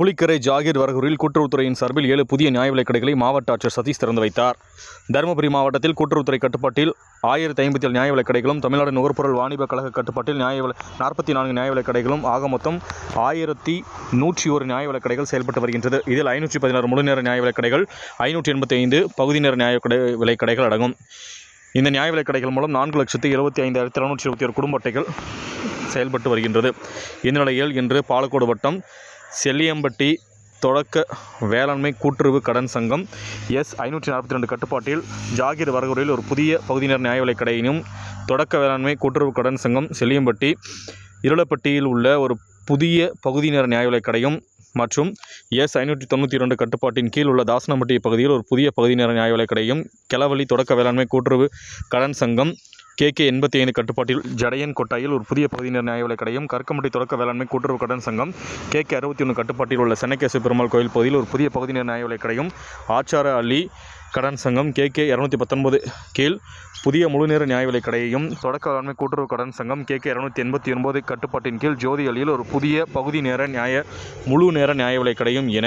புலிக்கரை ஜாகிர் வரகூரில் கூட்டுறவுத்துறையின் சார்பில் ஏழு புதிய நியாய விலைக்கடைகளை மாவட்ட ஆட்சியர் சதீஷ் திறந்து வைத்தார். தருமபுரி மாவட்டத்தில் கூட்டுறவுத்துறை கட்டுப்பாட்டில் ஆயிரத்தி ஐம்பத்தி ஏழு நியாய விலைக்கடைகளும் தமிழ்நாடு நுகர்பொருள் வாணிப கழக கட்டுப்பாட்டில் நியாய விலை நாற்பத்தி நான்கு நியாய விலைக்கடைகளும் ஆக மொத்தம் ஆயிரத்தி நூற்றி ஒரு நியாய விலைக்கடைகள் செயல்பட்டு வருகின்றது. இதில் ஐநூற்றி பதினாறு முழுநேர நியாய விலைக்கடைகள் ஐநூற்றி எண்பத்தி ஐந்து பகுதி நேர நியாய கடை அடங்கும். இந்த நியாய விலைக்கடைகள் மூலம் நான்கு லட்சத்து எழுபத்தி ஐந்தாயிரத்தி இரநூற்றி இருபத்தி ஒரு குடும்ப அட்டைகள் செயல்பட்டு வருகின்றது. இந்நிலையில் இன்று பாலக்கோடு வட்டம் செல்லியம்பட்டி தொடக்க வேளாண்மை கூட்டுறவு கடன் சங்கம் எஸ் ஐநூற்றி நாற்பத்தி ரெண்டு கட்டுப்பாட்டில் ஜாகிர் வரகூரில் ஒரு புதிய பகுதியினர் நியாய விலைக் கடையினும் தொடக்க வேளாண்மை கூட்டுறவு கடன் சங்கம் செல்லியம்பட்டி இருளப்பட்டியில் உள்ள ஒரு புதிய பகுதியினர் நியாய கடையும் மற்றும் எஸ் ஐநூற்றி தொண்ணூற்றி இரண்டு கட்டுப்பாட்டின் கீழ் உள்ள தாசனம்பட்டி பகுதியில் ஒரு புதிய பகுதியினர் நியாய விலைக் கடையும் கெலவழி தொடக்க வேளாண்மை கூட்டுறவு கடன் சங்கம் கே கே எண்பத்தி ஐந்து கட்டுப்பாட்டில். ஜடையன் கொட்டாயில் ஒரு புதிய பகுதியினர் நியாய விலைக் கடையும் கற்கம்பட்டி தொடக்க வேளாண்மை கூட்டுறவு கடன் சங்கம் கே கே அறுபத்தி ஒன்று கட்டுப்பாட்டில் உள்ள சென்னகேசு பெருமாள் கோயில் பகுதியில் ஒரு புதிய பகுதியினர் நியாய விலைக் கடையும் ஆச்சார அலி கடன் சங்கம் கே கே இரநூத்தி பத்தொன்பது கீழ் புதிய முழுநேர நியாய விலைக் கடையையும் தொடக்க வேளாண்மை கூட்டுறவு கடன் சங்கம் கே கே இரநூத்தி எண்பத்தி ஒன்பது கட்டுப்பாட்டின் கீழ் ஜோதி அலியில் ஒரு புதிய பகுதி நேர நியாய முழு நேர நியாய விலைக் கடையும் என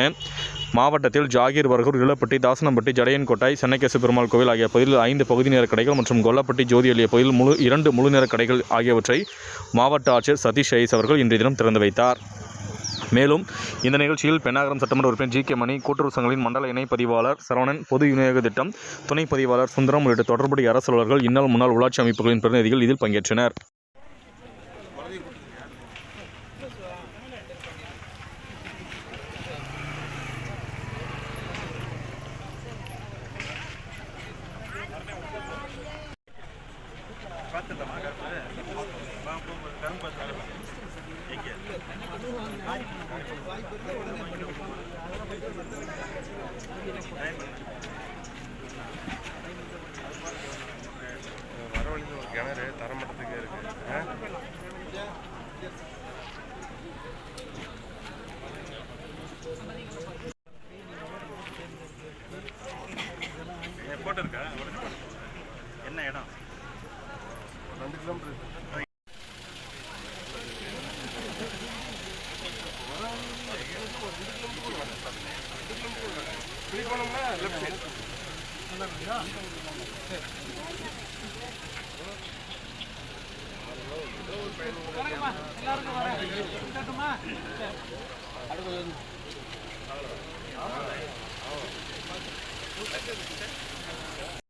மாவட்டத்தில் ஜாகீர் பர்கூர் இளப்பட்டி தாசனம்பட்டி ஜடையன்கோட்டை சென்னைக்கேசு பெருமாள் கோவில் ஆகிய பகுதியில் ஐந்து பகுதி நேர கடைகள் மற்றும் கொல்லப்பட்டி ஜோதி அலிய பகுதியில் முழு இரண்டு முழுநேர கடைகள் ஆகியவற்றை மாவட்ட ஆட்சியர் சதீஷ் ஐஸ் அவர்கள் இன்றைய தினம் திறந்து வைத்தார். மேலும் இந்த நிகழ்ச்சியில் பெண்ணாகரம் சட்டமன்ற உறுப்பினர் ஜி கே மணி கூட்டுறவு சங்கங்களின் மண்டல இணை பதிவாளர் சரவணன் பொது விநியோக திட்டம் துணை பதிவாளர் சுந்தரம் உள்ளிட்ட தொடர்புடைய அரசு அலுவலர்கள் இந்நாள் முன்னாள் உள்ளாட்சி அமைப்புகளின் பிரதிநிதிகள் இதில் பங்கேற்றனர். பார்த்துடலாமா கரும்பு போகும்போது கரும்பு எங்கே வர வழியில் ஒரு கிணறு தரமட்டத்துக்கே இருக்கு? போட்டிருக்கா என்ன இடம்? ரெண்டு கிலோமீட்டர் போனோம்னா லெஃப்ட் சைடு சரி